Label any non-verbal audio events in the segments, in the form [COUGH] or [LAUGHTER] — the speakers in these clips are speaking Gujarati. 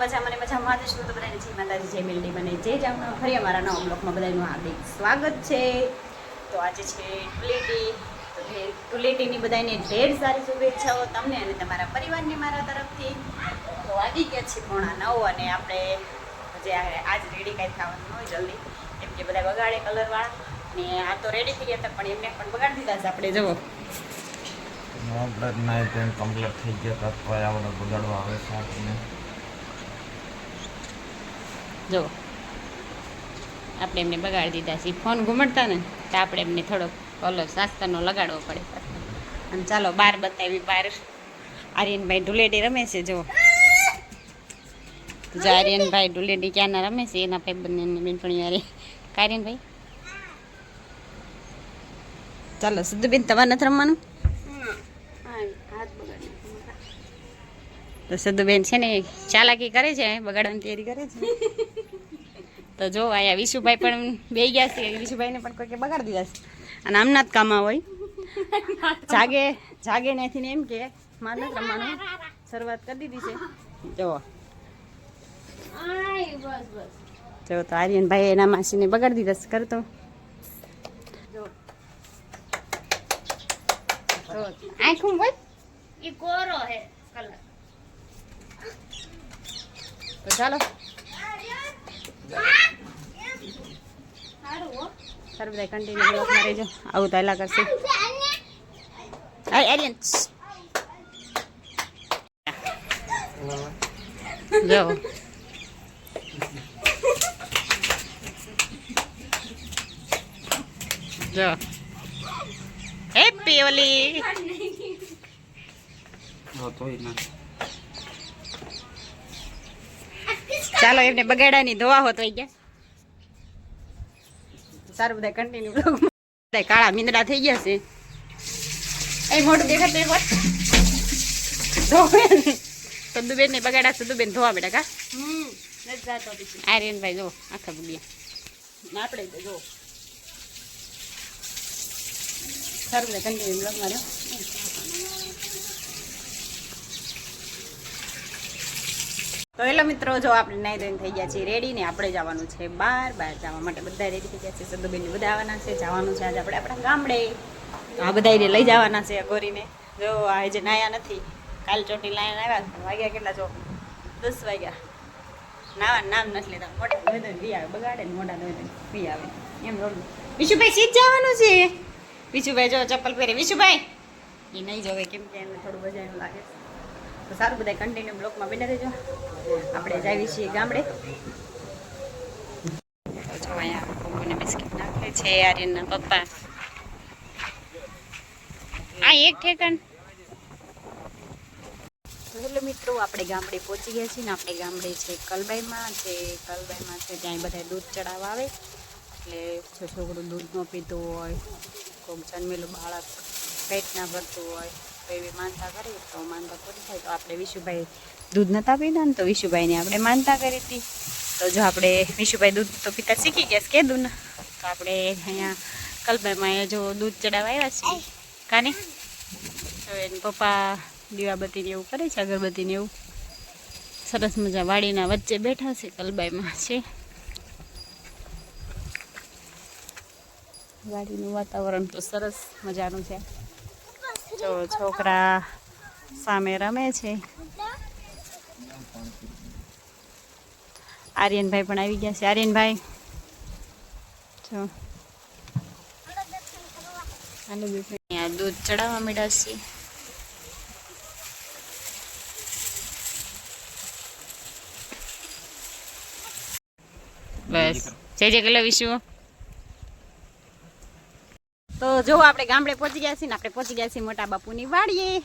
મજા મને મજા માં જશું તો બધાને જય માતાજી, જય મેલડી મને જય જામનો ફરી અમારા નવા બ્લોકમાં બધાનું હાર્દિક સ્વાગત છે. તો આજે છે ટુલેટી તો ટુલેટીની બધાને ઢેર સારી શુભેચ્છાઓ તમને અને તમારા પરિવારને મારા તરફથી. તો આવી ગયા છે પોણા નવ અને આપણે જે આજ રેડી કાંઈ થવાનું હોય જલ્દી. કેમ કે બધા બગાડે કલરવાળા ને આ તો રેડી થઈ ગયા હતા, પણ એમને પણ બગાડી દીધા છે આપણે જવો કમ્પ્લીટ થઈ ગયા હતા. તો આપણે બગાડવા આવે છે આપણને. જો. આપણે એમને બગાડી દીધા છે. ફોન ઘૂમડતા ને તો આપણે એમને થોડોક કલર શાસ્ત્રનો લગાડવો પડે અને ચાલો બાર બતાવી બાર. આર્યનભાઈ ધુલેટી રમે છે, જો. જો આર્યનભાઈ ઢુલેડી ક્યાંના રમે છે, એના ભાઈ બંને બેનપણી યારે આર્યનભાઈ ચાલો, સિદ્ધુબેન, તમારે નથી રમવાનું? તો સદુબેન છે ને ચાલાકી કરે છે બગાડવાની તૈયારી કરે છે. તો જો અહીંયા વિશુભાઈ પણ બે ગયા છે વિશુભાઈને પણ કોઈ બગાડી દીધા છે. અને આમના જ કામમાં હોય. જાગે જાગે નથી ને એમ કે મારે નથી રમવાનું. શરૂઆત કરી દીધી છે. જો જો તો આર્યનભાઈ એના માસીને બગાડી દીધા છે કરતો આંખું બોલ એ કોરો હે કલર તો ચાલો સારું હો સારું બધા કન્ટિન્યુ બ્લોકમાં રહેજો આવું તો એલા કરશે હાય આર્યન જો જો હેપી ઓલી તોય ના ચાલો એમને બગાડાની ધોવા હોત વઈ ગયા. સારું બધા કન્ટિન્યુ બ્લોગ બધા કાળા મીંદડા થઈ ગયા છે. એ મોટું દેખાતું એક વાર ધોવે. દુબેન ને બગાડા સદુબેન ધોવા બેટા કા? આર્યનભાઈ જો આખા બુડિયા આપણે તો જો. સારું બધા કન્ટિન્યુ બ્લોગ રહ્યો. તો એલો મિત્રો, જો આપણે નાઈ ધોઈને થઈ ગયા છીએ રેડી ને આપણે જવાનું છે બહાર બહાર જવા માટે બધા રેડી થઈ ગયા છે. સદુબેન બધા આવવાના છે. જવાનું છે આજે આપણે આપણા ગામડે. આ બધા લઈ જવાના છે ગોરીને જો આ જે નાયા નથી. કાલ ચોટી લાઈન આવ્યા વાગ્યા કેટલા જો દસ વાગ્યા. નાવા નામ નથી લેતા. મોટા ધોઈ ધોઈને આવે. બગાડે ને મોટા ધોઈ ધોઈને પી આવે. એમ રોડ વિશુભાઈ સીધ જવાનું છે. વિશુભાઈ જો ચપ્પલ પહેરે. વિશુભાઈ! એ નહીં જોવે. કેમ કે એને થોડું બજાયું લાગે છે. તો સારું બધા કન્ટિન્યુ બ્લોકમાં બેઠા રહેજો. આપણે જાવી છીએ ગામડે. જો અહીંયા બિસ્કિટ નાખે છે, આર્યનના પપ્પા. આ એક ઠેકાણ. હેલો મિત્રો, આપણે ગામડે પહોંચી ગયા છીએ ને આપણે ગામડે છે કલબાઈમાં, જે કલબાઈમાં છે ત્યાં બધા દૂધ ચડાવવા આવે. એટલે જો દૂધ ન પીતું હોય કોઈક જન્મેલું બાળક પેટ ના ભરતું હોય એવી માનતા કરી તો માનતા પૂરી થાય. તો આપણે વિશુભાઈ દૂધ નતા પીતા ને તો વિશુભાઈને આપણે માનતા કરી હતી. તો જો આપણે વિશુભાઈ દૂધ તો પીતા શીખી ગયા કે દૂધ તો આપણે અહીંયા કલબાઈમાં જો દૂધ ચડાવવા આવ્યા છીએ. કાને? તો એને પપ્પા દીવાબત્તી ને એવું કરે છે અગરબત્તી ને એવું. સરસ મજા વાડીના વચ્ચે બેઠા છે, કલબાઈમાં છે. વાડીનું વાતાવરણ તો સરસ મજાનું છે. જો છોકરા સામે રમે છે. આર્યનભાઈ પણ આવી ગયા છે. આર્યનભાઈ, જો. આ દૂધ ચડાવવા માંડ્યા છે બસ. જય જય કલા વિશુ. તો જો આપણે ગામડે પહોંચી ગયા છીએ ને આપણે પહોંચી ગયા છીએ મોટા બાપુની વાડીએ.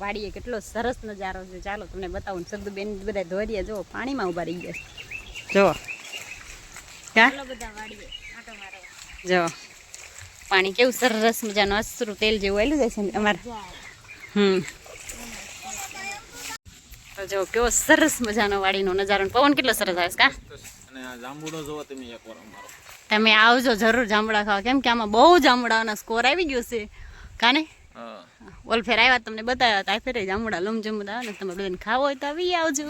વાડીએ કેટલો સરસ નજારો છે. ચાલો તમને બતાવું સદ્દુ બેન બધા ધોરીએ જો પાણીમાં ઊભા રહી ગયા છે. જો કા બધા વાડીએ આટો મારવા જો પાણી કેવું સરસ મજાનું અસરું તેલ જેવું આવેલું જાય છે ને અમારે. હમ. તો જો કેવો સરસ મજાનો વાડીનો નજારો પવન કેટલો સરસ આવે છે કા? અને આ જાંબુડો જોવો તમે એકવાર અમારો. તમે આવજો જરૂર જામડા ખાવા. કેમ કે આમાં બહુ જામડાનો સ્કોર આવી ગયો છે. કાને? ઓલ ફેર આવ્યા તમને બતાવ્યા હતા. ફેરે જામડા લમ બધા ને તમે બધાને ખાવો હોય તો આવી આવજો.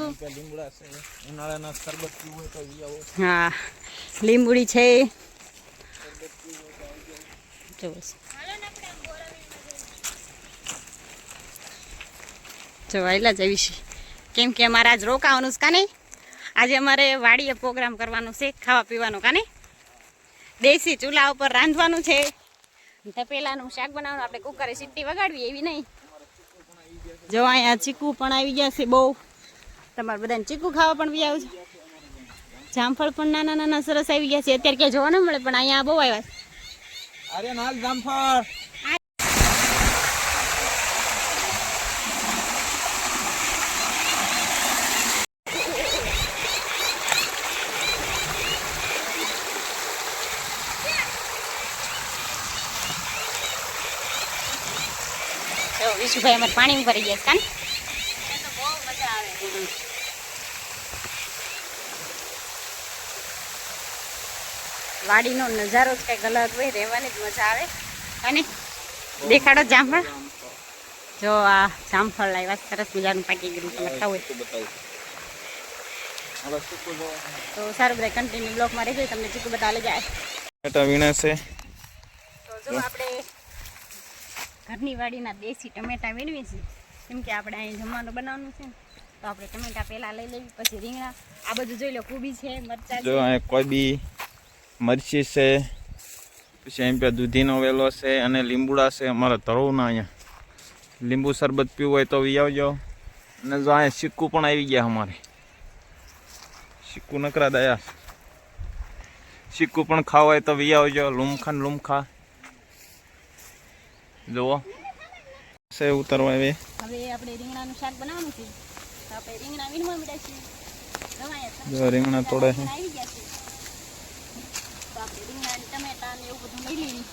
ઉનાળાના શરબત પીવું હોય તો ઈ આવો. હા. લીંબુડી છે. જો જો આયલા જ આવી છે. કેમ કે અમારે આજ રોકાવાનું છે કાને? આજે અમારે વાડીએ પ્રોગ્રામ કરવાનો છે ખાવા પીવાનો કાને? દેશી ચૂલા ઉપર રાંધવાનું છે. તપેલાનું શાક બનાવવાનું, આપણે કુકરે સીટી વગાડવી, એવી નહીં. જો અહીંયા ચીકુ પણ આવી ગયા છે બહુ. તમારે બધાને ચીકુ ખાવા પણ બી આવ્યું છે. જામફળ પણ નાના નાના સરસ આવી ગયા છે. અત્યારે ક્યાંય જોવા ન મળે, પણ અહીંયા બહુ આવ્યા છે. અરે નાલ જામફળ! જો વિશુભાઈ અમારે પાણી ભરી ગયા છે કાન બહુ મજા આવે વાડીનો નજારો જ કંઈક અલગ હોય રહેવાની જ મજા આવે. અને દેખાડો જામફળ. જો આ જામફળ લાવ્યા સરસ મજાનું પાકી ગયું તમે ખાવું હોય. બતાવું હવે શું કહો તો સારું બધા કન્ટિન્યુ બ્લોકમાં રહેજો તમને ચીકુ બતા લઈ જાય. ટમેટા વીણે છે. તો જો આપણે ઘરની વાડીના દેશી ટમેટા મેળવી છે કેમ કે આપણે અહીં જમવાનું બનાવવાનું છે તો આપણે ટમેટા પહેલાં લઈ લેવી પછી રીંગણા. આ બધું જોઈ લો કોબી છે મરચાં જો અહીં કોબી મરચી છે પછી અહીં પે દૂધીનો વેલો છે અને લીંબુડા છે અમારા તળવના અહીંયા. લીંબુ શરબત પીવું હોય તો વી આવજો. અને જો અહીંયા સિક્કું પણ આવી ગયા અમારે. સિક્કું નકરા દયા. સિક્કું પણ ખાવા હોય તો વી આવજો લુમખા ને લુમખા. જુઓ. સે ઉતરવા આવે. હવે આપણે રીંગણાનું શાક બનાવવાનું છે. તો આપણે રીંગણા વીણવા મીડા છીએ. જો રીંગણા તોડે છે. આવી ગયા છે. તો આપણે રીંગણા ને ટમેટા ને એવું બધું લઈ લેવી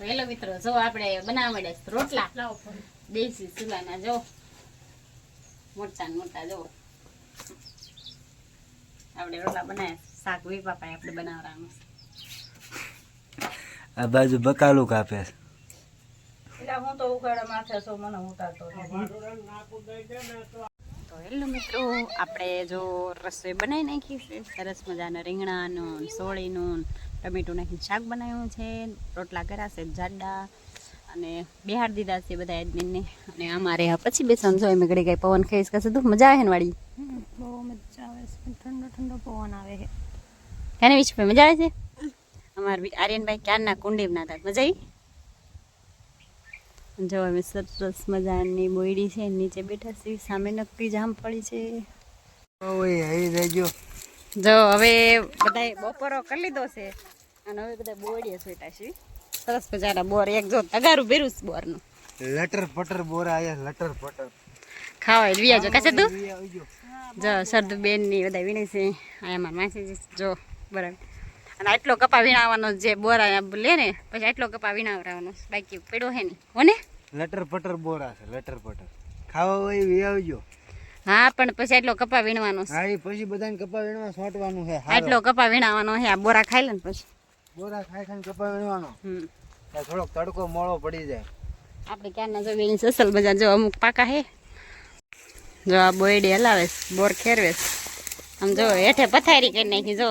હેલો મિત્રો જો આપણે બનાવવા માંડ્યા રોટલા. દેશી ચૂલાના જો. મોટા ને મોટા જો. આપણે રોટલા બનાવ્યા શાક વીપા પાસે આપણે બનાવવાનું આ બાજુ બકાલું કાપે છે. તો હેલો મિત્રો આપણે જો રસોઈ બનાવી નાખી છે. સરસ મજાના રીંગણાનું સોળીનું ટમેટું નાખીને શાક બનાવ્યું છે. રોટલા કરાશે છે જાડા. અને બિહાર દીધા છે બધા એડમિનને. અને અમારે પછી બેસવાનું જોઈએ મેં ઘડી ગઈ પવન ખાઈશ. કશે તું? મજા આવે ને વાળી બહુ મજા આવે છે. ઠંડો ઠંડો પવન આવે છે. કેને વિશ મજા આવે છે? અમારે આર્યનભાઈ ક્યારના કુંડીમ ના હતા. મજા આવી જો અમે સરસ મજાની બોયડી છે. નીચે બેઠા છીએ સામે નકરી જામ પડી છે. ઓય આવી રહેજો જો હવે બધાએ બપોરો કરી લીધો છે. અને હવે બધા બોડીએ સોઈટા છે. સરસ મજાના બોર એક જો તગારું ભેરું બોરનું. લટર પટર બોર આયા લટર પટર. ખાવા વિયા જો કાશે તું? જો સરદ બેનની બધા વીણી છે. આયા મારા માસી જો બરાબર. અને આટલો કપા વીણાવાનો જે બોર આયા લે ને પછી આટલો કપા વીણાવવાનો. બાકી પડ્યો હે ને હો ને? લટર પટર બોરા છે લટર પટર. ખાવા હોય વી આવજો હા પણ પછી આટલો કપા વીણવાનો હા પછી બધાને કપા વીણવા છોટવાનું છે આટલો કપા વીણાવાનો છે આ બોરા ખાઈ લે ને પછી. બોરા ખાઈ ખાઈને કપા વીણવાનો હમ. ત્યાં થોડોક તડકો મોળો પડી જાય. આપણે ક્યારના જો વીણી સસલ બજાર જો અમુક પાકા હે. જો આ બોયડી હલાવે બોર ખેરવે આમ જો હેઠે પથારી કરી નાખી જો.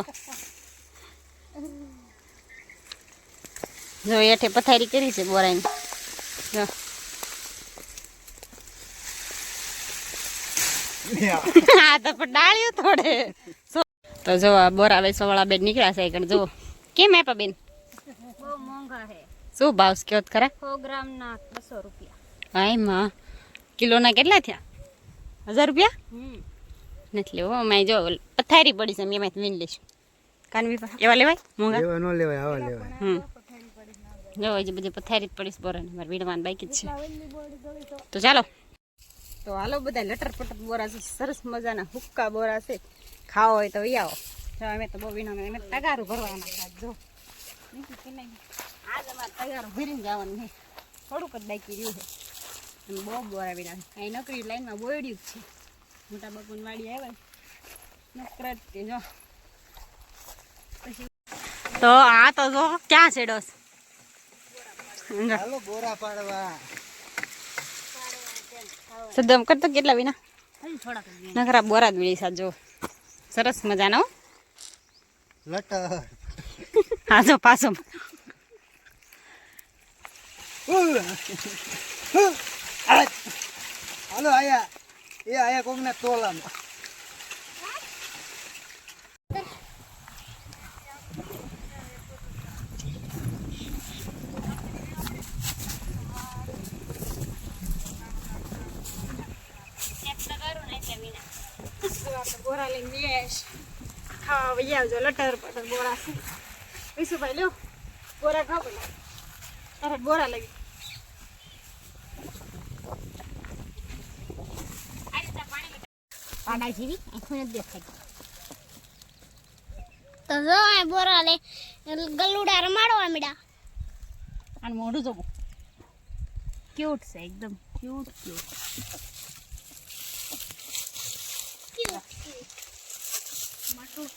જો હેઠે પથારી કરી છે બોરાની જો. હા [LAUGHS] તો ડાળ્યું થોડે તો જો આ બોરા વેસવાળા બેન નીકળ્યા છે એકણ જો. કેમ આપ્યા બેન? બહુ મોંઘા છે શું ભાવ છે કયો તો ખરા? સો ગ્રામના બસો રૂપિયા. હાયમાં કિલોના કેટલા થયા? હજાર રૂપિયા? હમ. નથી લેવો અમે જો પથારી પડી છે અમે એમાંથી વીણ લઈશું. કાનવી પા એવા લેવાય? મોંઘા? લેવા ન લેવાય આવા લેવાય. હમ. જો હજી બધી પથારી જ પડીશ બોરાને. મારે વીણવાનું બાકી જ છે. તો ચાલો. તો હાલો બધા લટર પટર બોરા છે. સરસ મજાના હુક્કા બોરા છે. ખાવો હોય તો ઈ આવો. જો અમે તો બહુ વિના અમે તગારું ભરવાના છે જો? આજ અમારે તગારું ભરીને જવાનું છે. થોડુંક જ બાકી રહ્યું છે. અને બહુ બોરા વીણા છે. અહીં નોકરી લાઈનમાં બોયડ્યું જ છે. મોટા બાપુની વાડી આવ્યા નોકર જ તે જો. તો આ તો જો ક્યાં છે? ડોસ હાલો બોરા પાડવા. સદમ કરતો કેટલા વિના? નખરા બોરા જ મળી સાજો સરસ મજાનો. લટર હા જો પાછો. હાલો આયા. એ આયા કોકના તોલામાં બોરા લઈને બેસ ખાવા વહી આવજો લટર પટર બોરા છે વિશુભાઈ લ્યો બોરા ખાવ પેલા તારે બોરા લઈ. પાડા જેવી આંખો નથી દેખાય. તો જો આ બોરા લે ગલુડા રમાડવા મીડા. અને મોઢું જોવું ક્યુટ છે એકદમ ક્યુટ ક્યુટ Тут.